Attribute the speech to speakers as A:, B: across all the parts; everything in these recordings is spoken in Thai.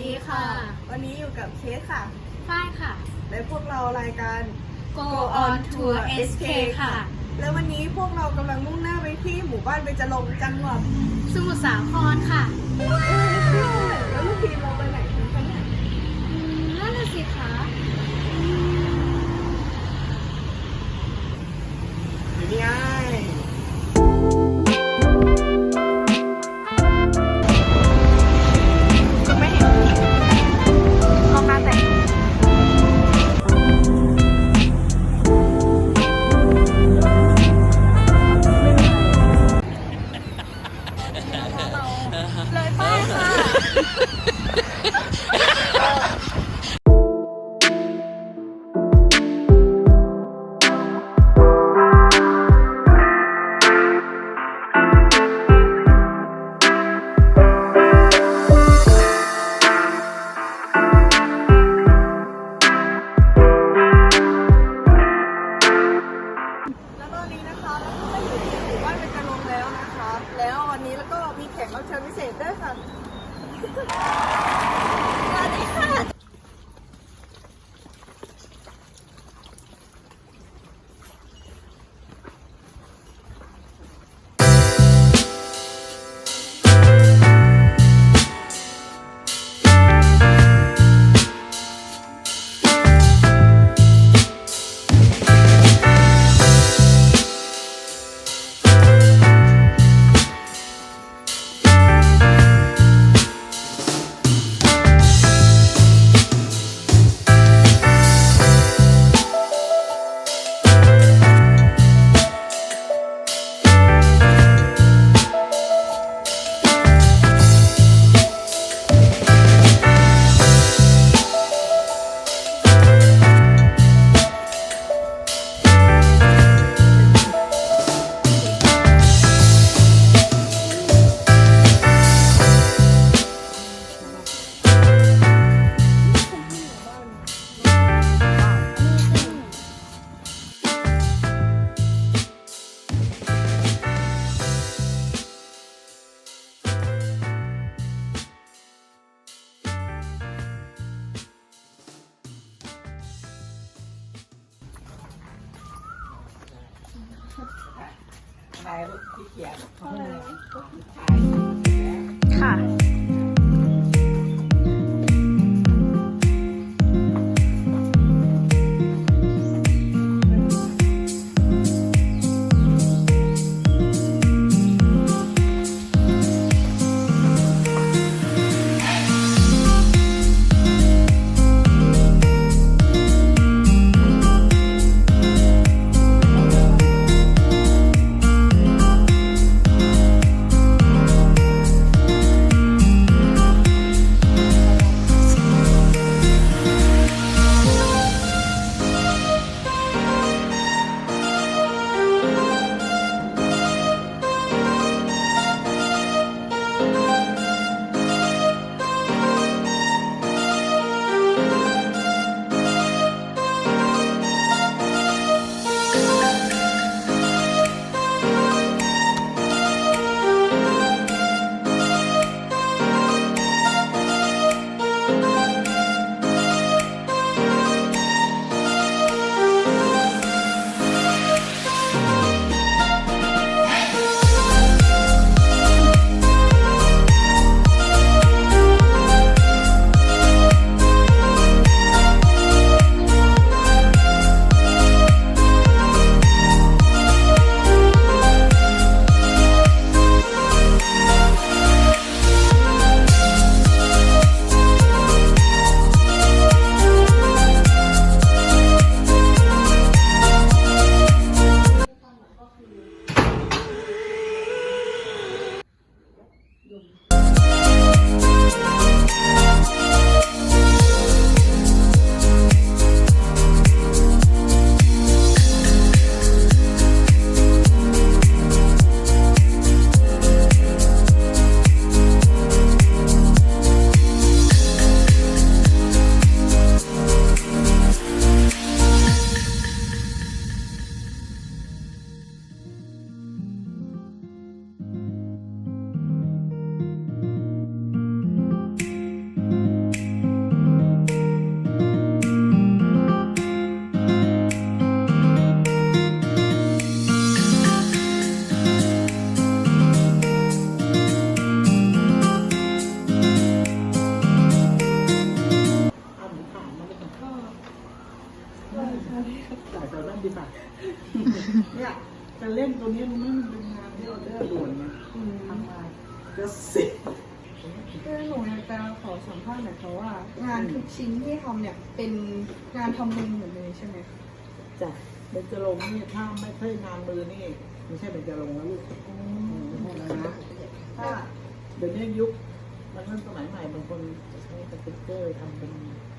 A: ดีค่ะ
B: วันนี้อยู่กับเคสค่ะ
A: ฝ้ายค่ะ
B: และพวกเรารายการ
A: Go on Tour SK ค่ะ
B: และวันนี้พวกเรากำลังมุ่งหน้าไปที่หมู่บ้านเบญจรงค์จังหวัด
A: สมุทรสาครค่ะ
B: แล้วลูกทีมเรา ค่ะ นี้
A: มัน
B: ไม่เป็นงา
C: นที่เราได้ด่วนไง
D: อืม
C: ทำมาก็เสร็จ
D: คือหนูอยากจะขอสัมภาษณ์หน่อยค่ะว่างานทุกชิ้นที่ทำเนี่ยเป็นงานทำมือหมดเลยใช่ไหมคะ
C: จ้ะเบญจรงค์นี่ถ้าไม่ใช่งานมือนี่ไม่ใช่เบญจรงค์แล้วลูกไม่ใช่แล้วนะถ้าเดี๋ยวนี้ยุคมันเริ่มสมัยใหม่บางคนจะใช้สติ๊กเกอร์ทำเป็น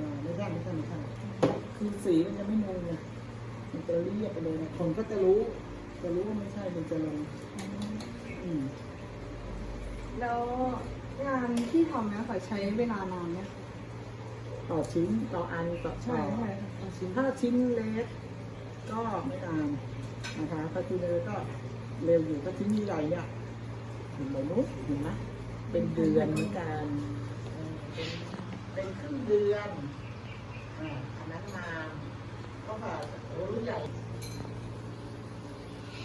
C: งานไม่ใช่ไม่ใช่ไม่ใช่คือสีมันจะไม่นูนไง มันจะเรียบไปเลยนะคนก็จะรู้ จะรู้ว่าไม่ใช่เบญจรงค์อืม
D: แล้วงานที่ทำเนี่ยค่ะใช้เวลานานไหมคะ
C: ต่อชิ้นต่ออันต่อ
D: ใช่
C: ต่อ
D: ใช่ค่ะต่อชิ้น
C: ถ้าชิ้นเล็กก็ไม่นานนะคะถ้าชิ้นเล็กก็เร็วอยู่ถ้าชิ้นใหญ่เนี่ยเห็นไหมนุ๊กเห็นไหมเป็นเดือนเหมือนกันเออเป็นเป็นครึ่งเดือนอ่าอันนั้นนาน ก็แบบโอ้รุ่นใหญ่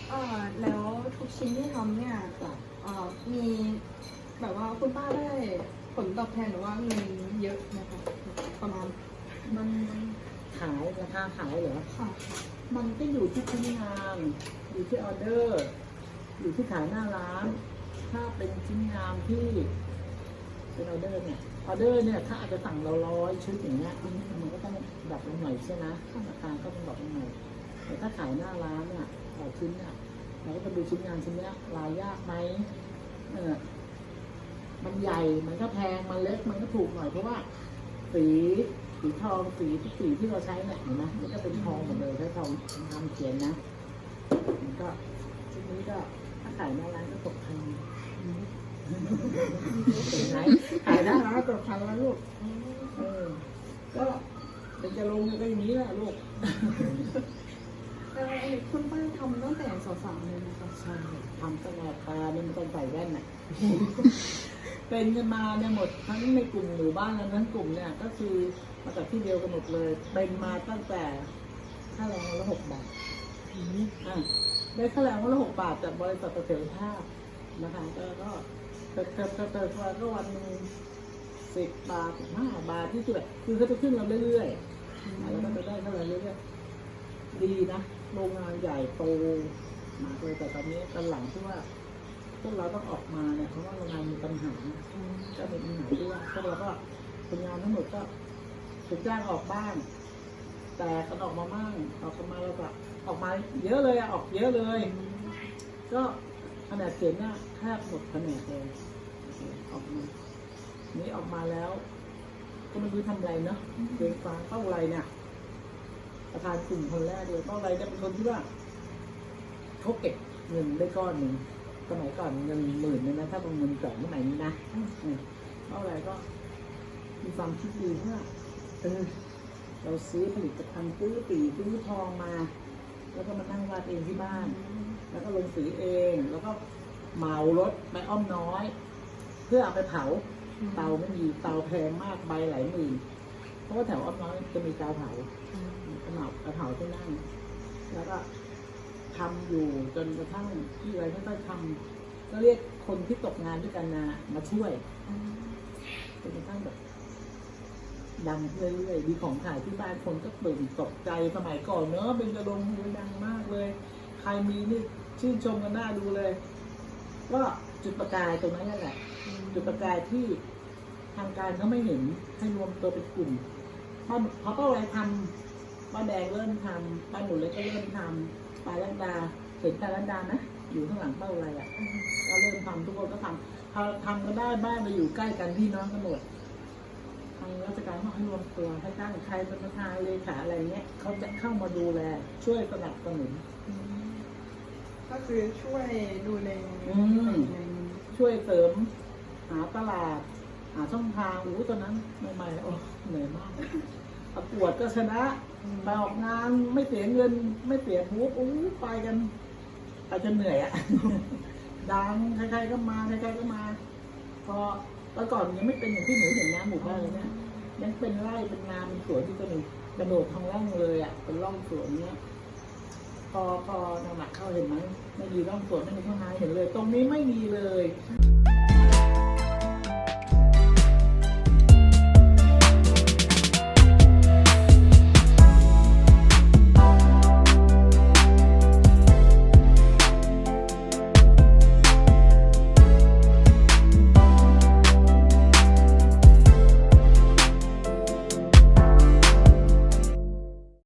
D: เอ่อแล้วทุกชิ้นที่ทำเนี่ย
C: จ้ะ
D: เอ่อมีแบบว่าคุณป้าได้ผลตอบแทนหรือว่าเงินเยอะไหมคะประมาณ
C: มันมันขายราคาขายเหรอ
D: ค่ะ
C: มันก็อยู่ที่ชิ้นงานอยู่ที่ออเดอร์ อยู่ที่ขายหน้าร้าน ถ้าเป็นชิ้นงานที่เป็นออเดอร์เนี่ย ออเดอร์เนี่ยถ้าอาจจะสั่งเราร้อยชุดอย่างเงี้ยมันก็ต้องดับลงหน่อยใช่ไหมราคาก็ต้องดับลงหน่อยแต่ถ้าขายหน้าร้านเนี่ยต่อชิ้นเนี่ยเราก็จะดูชิ้นงานชิ้นเนี้ยลายยากไหมเออมันใหญ่มันก็แพงมันเล็กมันก็ถูกหน่อยเพราะว่า สีสีทองสีทุกสีที่เราใช้เนี่ยเห็นไหมมันก็เป็นทองหมดเลยใช้ทองทำเขียนนะมันก็ชุดนี้ก็ถ้าขายหน้าร้านก็ตกพันเห็นไหม ขายหน้าร้านก็ตกพันแล้วลูกเออก็เป็นจะลงก็อย่างนี้แหละลูก
D: แล้วไอ้คุณป้าทำตั้งแต่สาวๆเลยนะคะ
C: ใช่ทำตลอดตาเนี่ยมันต้องใส่แว่นน่ะ เป็นกันมาเนี่ยหมดทั้งในกลุ่มหมู่บ้านและทั้งกลุ่มเนี่ย ก็คือมาจากที่เดียวกันหมดเลย เป็นมาตั้งแต่ค่าแรงวันละหกบาทอะได้ค่าแรงวันละหกบาทจากบริษัทเกษตรภาพนะคะก็ก็ เติมเติมเติมเติมมาก็วันหนึ่งสิบบาทห้าบาทที่สุดคือเขาจะขึ้นเราเรื่อยๆแล้วก็จะได้เท่าไหร่เรื่อยๆดีนะโรงงานใหญ่โตมากเลยแต่ตอนนี้ตอนหลังที่ว่าพวกเราต้องออกมาเนี่ยเพราะว่าโรงงานมีปัญหาก็เป็นปัญหาที่ว่าพวกเราก็คนงานทั้งหมดก็ถูกจ้างออกบ้าง แต่กันออกมาบ้างออกมาเราก็ออกมาเยอะเลยอะออกเยอะเลย ก็ แผนเขียนเนี่ยแทบหมดแผนกเลยออกมานี้ออกมาแล้ว ก็ไม่รู้ทำอะไรเนาะเดินฟ้าเข้าอะไรเนี่ยประธานกลุ่มคนแรกเลยเข้าอะไรเนี่ยเป็นคนที่ว่าเขาเก็บเงินได้ก้อนหนึ่งสมัยก่อนเงินหมื่นเนี่ยนะถ้าเป็นเงินแสนสมัยนี้นะอืมเท่าไรก็มีความคิดดีว่าเออเราซื้อผลิตภัณฑ์ซื้อปีซื้อทองมา แล้วก็มานั่งวาดเองที่บ้าน แล้วก็ลงสีเอง แล้วก็เหมารถไปอ้อมน้อย เพื่อเอาไปเผา เตาไม่มีเตาแพงมากใบหลายหมื่นเพราะว่าแถวอ้อมน้อยจะมีเตาเผาขนากระเผาที่นั่ง แล้วก็ทำอยู่จนกระทั่งที่อะไรไม่ค่อยทำก็เรียกคนที่ตกงานด้วยกันนะมาช่วยจนกระทั่งแบบ ดังเรื่อยๆมีของขายที่บ้านคนก็ตื่นตกใจสมัยก่อนเนอะเป็นกระดงมือดังมากเลย ใครมีนี่ชื่นชมกันหน้าดูเลย ก็จุดประกายตรงนั้นนั่นแหละ จุดประกายที่ทางการเขาไม่เห็นให้รวมตัวเป็นกลุ่มพอพอป้าอะไรทำป้าแดงเริ่มทำป้าหนูเล็กก็เริ่มทำป้าลันดาเห็นป้าลันดานะอยู่ข้างหลังป้าอะไรอะก็เริ่มทำทุกคนก็ทำพอทำก็ได้บ้านเราอยู่ใกล้กันพี่น้องกันหมดทางราชการเขาให้รวมตัวให้ตั้งใครเป็นประธานเลขาอะไรเงี้ยเขาจะเข้ามาดูแลช่วยสนับสนุน
D: ก็คือช่วยดูแล
C: อืมช่วยเสริม หาตลาด หาช่องทางอู้ตอนนั้นใหม่ๆโอ้เหนื่อยมากประกวดก็ชนะไปออกงานไม่เสียเงิน ไม่เสียพูบอู้ไปกันไปจนเหนื่อยอะดังใครๆก็มาใครๆก็มาพอ เมื่อก่อนยังไม่เป็นอย่างที่หนูเห็นนะหมู่บ้านเลยนี่ยยังเป็นไร่เป็นนาเป็นสวนที่ก็มีกระโดดทางร่องเลยอะเป็นร่องสวนเนี้ยพอพอหนักเข้าเห็นไหมไม่มีร่องสวนไม่มีข้างในเห็นเลย ตรงนี้ไม่มีเลย